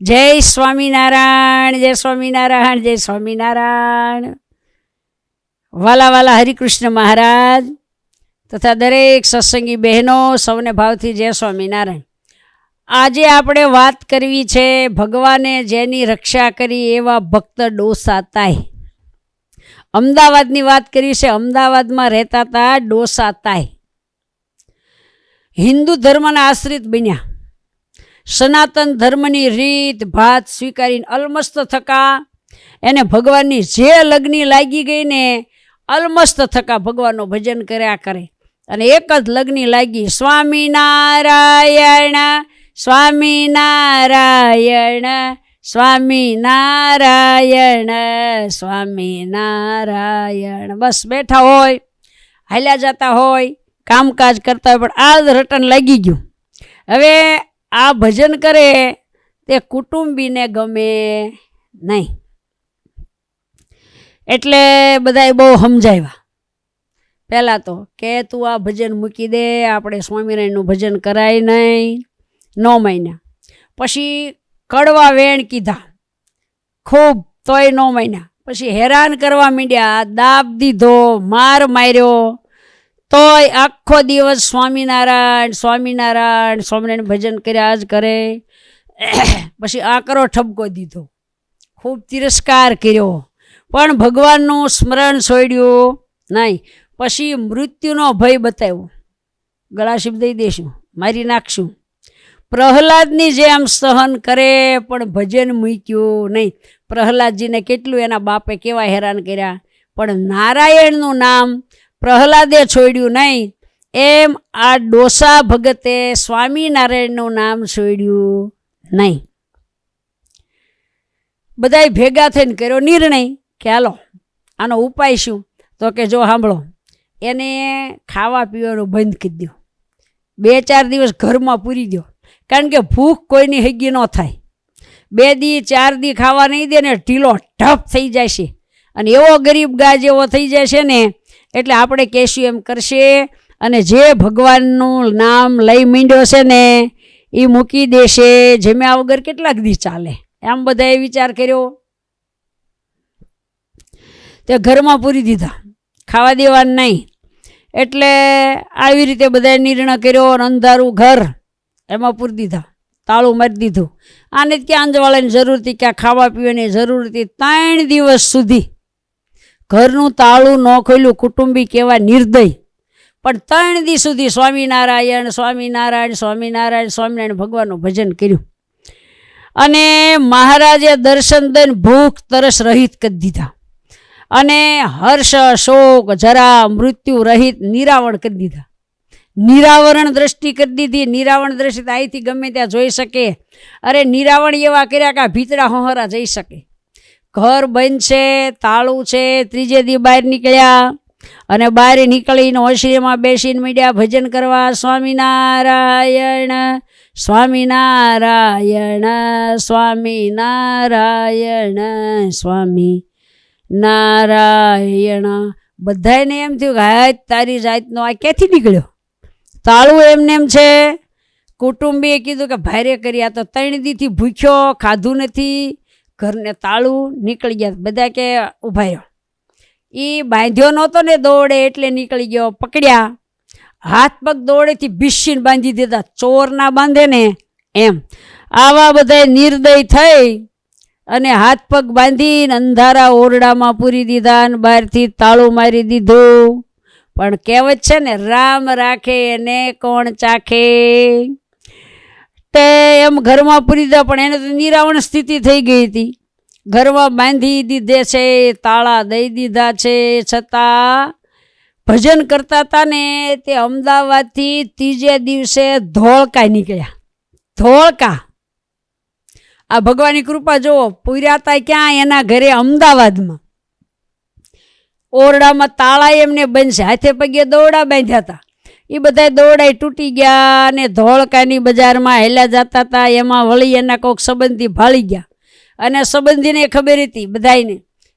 જય સ્વામિનારાયણ જય સ્વામિનારાયણ જય સ્વામિનારાયણ. વાલા વાલા હરિકૃષ્ણ મહારાજ તથા દરેક સત્સંગી બહેનો સૌને ભાવથી જય સ્વામિનારાયણ. આજે આપણે વાત કરવી છે ભગવાને જેની રક્ષા કરી એવા ભક્ત ડોસા તાય. અમદાવાદની વાત કરી છે, અમદાવાદમાં રહેતા હતા ડોસા તાય. હિન્દુ ધર્મના આશ્રિત બન્યા. સનાતન ધર્મની રીત ભાત સ્વીકારીને અલમસ્ત થકા. એને ભગવાનની જે લગ્ન લાગી ગઈ ને, અલમસ્ત થકા ભગવાનનું ભજન કર્યા કરે. અને એક જ લગ્ન લાગી, સ્વામિનારાયણ સ્વામિનારાયણ સ્વામિનારાયણ સ્વામિનારાયણ. બસ બેઠા હોય, હાલ્યા જતા હોય, કામકાજ કરતા હોય, પણ આ જ રટન લાગી ગયું. હવે આ ભજન કરે તે કુટુંબીને ગમે નહીં. એટલે બધાએ બહુ સમજાવ્યા. પહેલાં તો કે તું આ ભજન મૂકી દે, આપણે સ્વામિનારાયણનું ભજન કરાય નહીં. નવ મહિના પછી કડવા વેણ કીધા. ખૂબ તોય નવ મહિના પછી હેરાન કરવા માંડ્યા. દાબ દીધો, માર માર્યો. તોય આખો દિવસ સ્વામિનારાયણ સ્વામિનારાયણ સ્વામિનારાયણ ભજન કર્યા જ કરે. પછી આકરો ઠપકો દીધો. ખૂબ તિરસ્કાર કર્યો. પણ ભગવાનનું સ્મરણ છોડ્યું નહીં. પછી મૃત્યુનો ભય બતાવ્યો. ગળાશીપ દઈ દેશું, મારી નાખશું. પ્રહલાદની જેમ સહન કરે, પણ ભજન મૂક્યું નહીં. પ્રહલાદજીને કેટલું એના બાપે કેવા હેરાન કર્યા. પણ નારાયણનું નામ પ્રહલાદે છોડ્યું નહીં. એમ આ ડોસા ભગતે સ્વામિનારાયણનું નામ છોડ્યું નહીં. બધાય ભેગા થઈને કર્યો નિર્ણય કે હાલો, આનો ઉપાય શું? તો કે જો સાંભળો, એને ખાવા પીવાનું બંધ કરી દો બે ચાર દિવસ ઘરમાં પૂરી દો કારણ કે ભૂખ કોઈની હગી ન થાય. બે દી, ચાર દી ખાવા નહીં દે ને ઢીલો ઢપ થઈ જાય છે. અને એવો ગરીબ ગા જેવો થઈ જાય છે ને એટલે આપણે કહેશું એમ કરશે અને જે ભગવાનનું નામ લઈ માંડ્યો છે ને એ મૂકી દેશે. જમ્યા વગર કેટલાક દી ચાલે. એમ બધાએ વિચાર કર્યો. તે ઘરમાં પૂરી દીધા. ખાવા દેવાનું નહીં. એટલે આવી રીતે બધાએ નિર્ણય કર્યો અંધારું ઘર એમાં પૂરી દીધા. તાળું મારી દીધું. આને ક્યાં અંજવાળાની જરૂર હતી, ક્યાં ખાવા પીવાની જરૂર હતી ત્રણ દિવસ સુધી ઘરનું તાળું ન ખોલ્યું, કુટુંબી કેવા નિર્દય. પણ ત્રણ દિવસ સુધી સ્વામિનારાયણ સ્વામિનારાયણ સ્વામિનારાયણ સ્વામિનારાયણ ભગવાનનું ભજન કર્યું. અને મહારાજે દર્શન દઈને ભૂખ તરસ રહિત કરી દીધા. અને હર્ષ, શોક, જરા, મૃત્યુ રહિત નિરાવણ કરી દીધા. નિરાવરણ દ્રષ્ટિ કરી દીધી. નિરાવણ દ્રષ્ટિ તો અહીંથી ગમે ત્યાં જોઈ શકે. અરે નિરાવણ એવા કર્યા કે આ ભીતરા હોહરા જઈ શકે. ઘર બંધ છે, તાળું છે, ત્રીજે દી બહાર નીકળ્યા અને બહાર નીકળીને ઓશરીમાં બેસીને મીડિયા ભજન કરવા, સ્વામિનારાયણ સ્વામિનારાયણ સ્વામિનારાયણ સ્વામી નારાયણ બધાને એમ થયું કે હા તારી જાતનો આ ક્યાંથી નીકળ્યો? તાળું એમને એમ છે. કુટુંબીએ કીધું કે ભારે કર્યા તો ત્રણ દીથી ભૂખ્યો, ખાધું નથી. ઘરને તાળું નીકળી ગયા. બધા કે ઊભા રહ્યો. એ બાંધ્યો નહોતો ને દોડે એટલે નીકળી ગયો. પકડ્યા. હાથ પગ દોડેથી ભીસીને બાંધી દીધા. ચોર ના બાંધે ને એમ. આવા બધા નિર્દય થઈ અને હાથ પગ બાંધીને અંધારા ઓરડામાં પૂરી દીધા અને બહારથી તાળું મારી દીધું. પણ કહેવત છે ને, રામ રાખે એને કોણ ચાખે? એમ ઘરમાં પૂરી દીધા, પણ એને તો નિરાવણ સ્થિતિ થઈ ગઈ હતી. ઘરમાં બાંધી દીધે છે, તાળા દઈ દીધા છે, છતાં ભજન કરતા હતા ને તે અમદાવાદથી ત્રીજે દિવસે ધોળકા નીકળ્યા. ધોળકા. આ ભગવાનની કૃપા જુઓ, પૂર્યા હતા ક્યાં એના ઘરે અમદાવાદમાં. ઓરડામાં તાળા એમને બનશે હાથે પગે દોરડા બાંધ્યા હતા એ બધા દોડાઈ તૂટી ગયા અને ધોળકાની બજારમાં હેલા જતા હતા એમાં વળી એના કોઈક સંબંધી ભાળી ગયા. અને સંબંધીને ખબર હતી બધાયને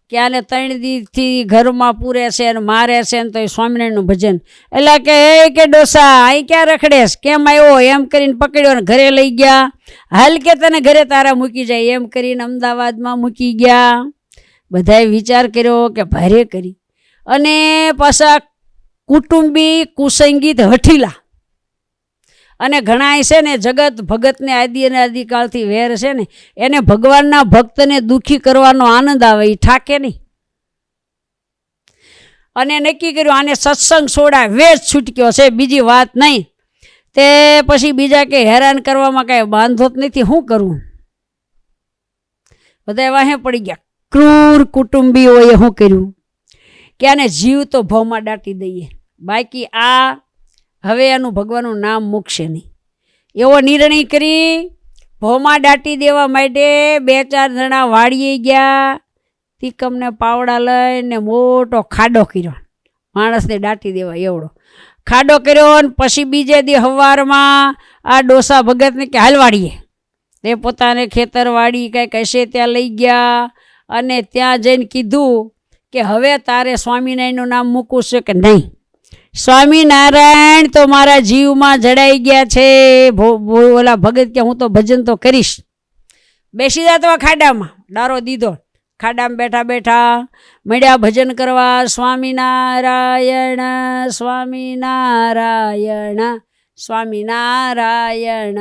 કે આને ત્રણ દીથી ઘરમાં પૂરે છે અને મારે છે ને તો એ સ્વામિનારાયણનું ભજન. એટલે કે એ કે ડોસા, અહીં ક્યાં રખડેશ? કેમ આવ્યો એમ કરીને પકડ્યો ને ઘરે લઈ ગયા. હાલ કે તને ઘરે તારા મૂકી જાય. એમ કરીને અમદાવાદમાં મૂકી ગયા. બધાએ વિચાર કર્યો કે ભારે કરી. અને પાછા કુટુંબી કુસંગીત હઠીલા. અને ઘણાય છે ને જગત ભગતને આદિ અને આદિકાળથી વેર છે ને, એને ભગવાનના ભક્તને દુઃખી કરવાનો આનંદ આવે એ ઠાકે નહીં. અને નક્કી કર્યું, આને સત્સંગ છોડા વેચ છૂટક્યો છે, બીજી વાત નહીં. તે પછી બીજા કે હેરાન કરવામાં કાંઈ બાંધો જ નથી શું કરવું બધા વાહે પડી ગયા, ક્રૂર કુટુંબીઓએ શું કર્યું? કે આને જીવ તો ભવમાં દાટી દઈએ. બાકી આ હવે એનું ભગવાનનું નામ મૂકશે નહીં. એવો નિર્ણય કરી ભોમાં દાટી દેવા માટે બે ચાર જણા વાળીએ ગયા તીકમને પાવડા લઈને મોટો ખાડો કર્યો. માણસને દાટી દેવા એવડો. ખાડો કર્યો અને પછી બીજે દી હવારમાં આ ડોસા ભગતને કે હાલવાડીએ તે પોતાને ખેતરવાડી કંઈક હશે ત્યાં લઈ ગયા અને ત્યાં જઈને કીધું કે, હવે તારે સ્વામિનારાયણનું નામ મૂકવું છે કે નહીં? સ્વામિનારાયણ તો મારા જીવમાં જડાઈ ગયા છે. ઓલા ભગત કે હું તો ભજન તો કરીશ. બેસી જતો ખાડામાં, ડારો દીધો. ખાડામાં બેઠા બેઠા મળ્યા ભજન કરવા, સ્વામિનારાયણ સ્વામિનારાયણ સ્વામિનારાયણ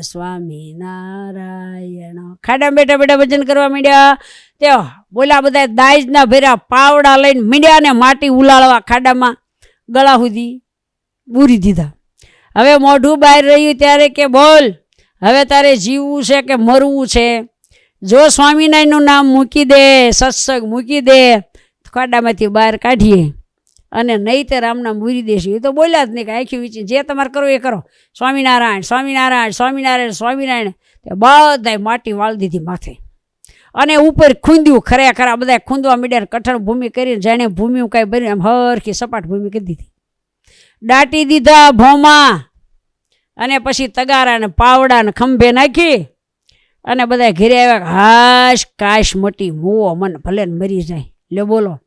સ્વામિનારાયણ. ખાડામાં બેઠા બેઠા ભજન કરવા મીડ્યા તે બોલા બધા દાઈજના ભેરા પાવડા લઈને મીડ્યા ને માટી ઉલાળવા ખાડામાં. ગળા સુધી બૂરી દીધા. હવે મોઢું બહાર રહ્યું ત્યારે કે બોલ, હવે તારે જીવવું છે કે મરવું છે? જો સ્વામિનારાયણનું નામ મૂકી દે, સત્સંગ મૂકી દે ખાડામાંથી બહાર કાઢીએ. અને નહીં તે રામનામ બૂરી દેશું. એ તો બોલ્યા જ નહીં કે આખી વિચી જે તમારે કરો એ કરો. સ્વામિનારાયણ સ્વામિનારાયણ સ્વામિનારાયણ સ્વામિનારાયણ. બધાય માટી વાળી દીધી માથે. અને ઉપર ખૂંદ્યું ખરેખર આ બધા ખૂંદવા મીડ્યા કઠણ ભૂમિ કરીને જાણે ભૂમિ કાંઈ બન્યું એમ હરખી સપાટ ભૂમિ કરી દીધી. દાટી દીધા ભોમા અને પછી તગારા ને પાવડા ને ખંભે નાખી અને બધા ઘેરે આવ્યા, હાશ કાશ મોટી મોવો મન ભલે મરી જાય. લે બોલો.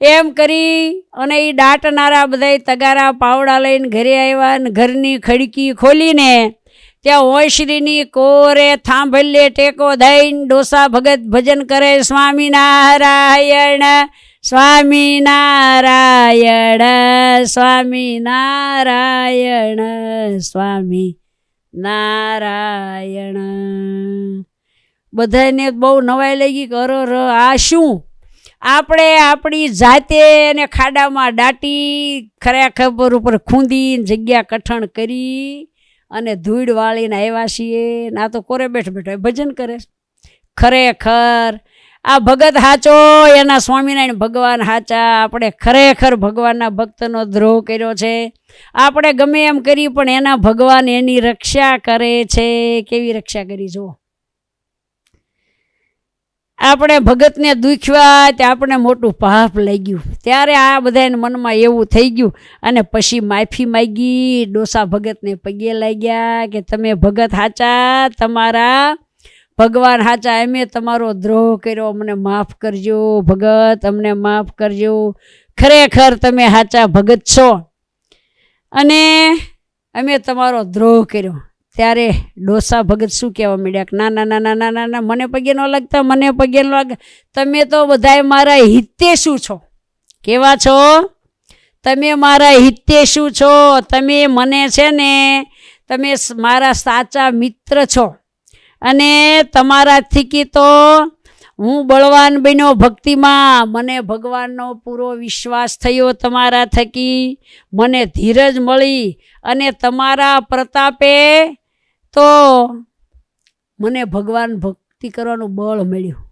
એમ કરી અને એ દાટનારા બધા તગારા પાવડા લઈને ઘરે આવ્યા ને ઘરની ખડકી ખોલીને ત્યાં ઓશ્રીની કોરે થાંભલ્ય ટેકો દઈને ડોસા ભગત ભજન કરે સ્વામિનારાયણ સ્વામિનારાયણ સ્વામિનારાયણ સ્વામી નારાયણ બધાને બહુ નવાઈ લાગી કે અરે ર આ શું? આપણે આપણી જાતે એને ખાડામાં દાટી ખરેખર ઉપર ખૂંદી જગ્યા કઠણ કરી અને ધૂળ વાળીને આવ્યા છીએ. ના તો કોરે બેઠ બેઠો ભજન કરે. ખરેખર આ ભગત હાચો એના સ્વામિનારાયણ ભગવાન હાચા. આપણે ખરેખર ભગવાનના ભક્તનો દ્રોહ કર્યો છે. આપણે ગમે એમ કરી પણ એના ભગવાન એની રક્ષા કરે છે. કેવી રક્ષા કરી, જુઓ. આપણે ભગતને દુખ્યા તે આપણે મોટું પાપ લાગ્યું. ત્યારે આ બધાને મનમાં એવું થઈ ગયું અને પછી માફી માગી, ડોસા ભગતને પગે લાગ્યા કે તમે ભગત હાચા, તમારા ભગવાન હાચા, એમે તમારો દ્રોહ કર્યો, અમને માફ કરજો ભગત, અમને માફ કરજો. ખરેખર તમે હાચા ભગત છો. અને અમે તમારો દ્રોહ કર્યો. ત્યારે ડોસા ભગત શું કહેવા માંડ્યા કે, ના ના ના ના ના ના મને પગે ન લાગતા, મને પગે ન લાગે તમે તો બધાય મારા હિતે શું છો? કેવા છો? તમે મારા હિતે શું છો? તમે મને છે ને, તમે મારા સાચા મિત્ર છો. અને તમારા થકી તો હું બળવાન બન્યો ભક્તિમાં. મને ભગવાનનો પૂરો વિશ્વાસ થયો તમારા થકી મને ધીરજ મળી અને તમારા પ્રતાપે તો મને ભગવાન ભક્તિ કરવાનું બળ મળ્યું.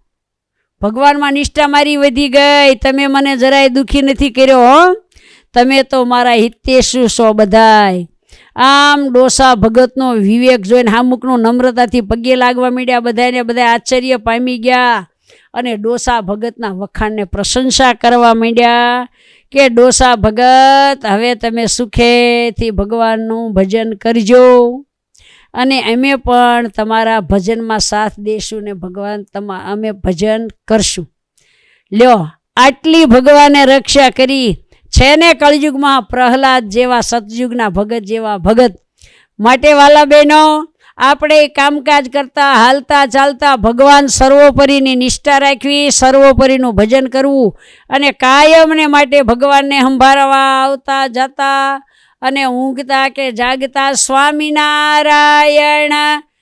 ભગવાનમાં નિષ્ઠા મારી વધી ગઈ. તમે મને જરાય દુઃખી નથી કર્યો, હો. તમે તો મારા હિતેશુ છો બધાય. આમ ડોસા ભગતનો વિવેક જોઈને હામુકનું નમ્રતાથી પગે લાગવા માંડ્યા બધાને બધા આશ્ચર્ય પામી ગયા. અને ડોસા ભગતના વખાણને પ્રશંસા કરવા માંડ્યા કે, ડોસા ભગત, હવે તમે સુખેથી ભગવાનનું ભજન કરજો. અને અમે પણ તમારા ભજનમાં સાથ દેશું ને ભગવાન તમા, અમે ભજન કરશું. લ્યો, આટલી ભગવાને રક્ષા કરી, છે ને કળયુગમાં પ્રહલાદ જેવા સતયુગના ભગત જેવા ભગત. માટે વાલા બહેનો, આપણે કામકાજ કરતા, હાલતા ચાલતા ભગવાન સર્વોપરીની નિષ્ઠા રાખવી, સર્વોપરીનું ભજન કરવું અને કાયમને માટે ભગવાનને સંભાળવા આવતા જતા અને ઊંઘતા કે જાગતા સ્વામિનારાયણ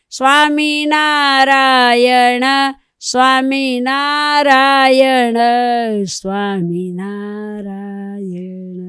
સ્વામિનારાયણ સ્વામિનારાયણ સ્વામિનારાયણ.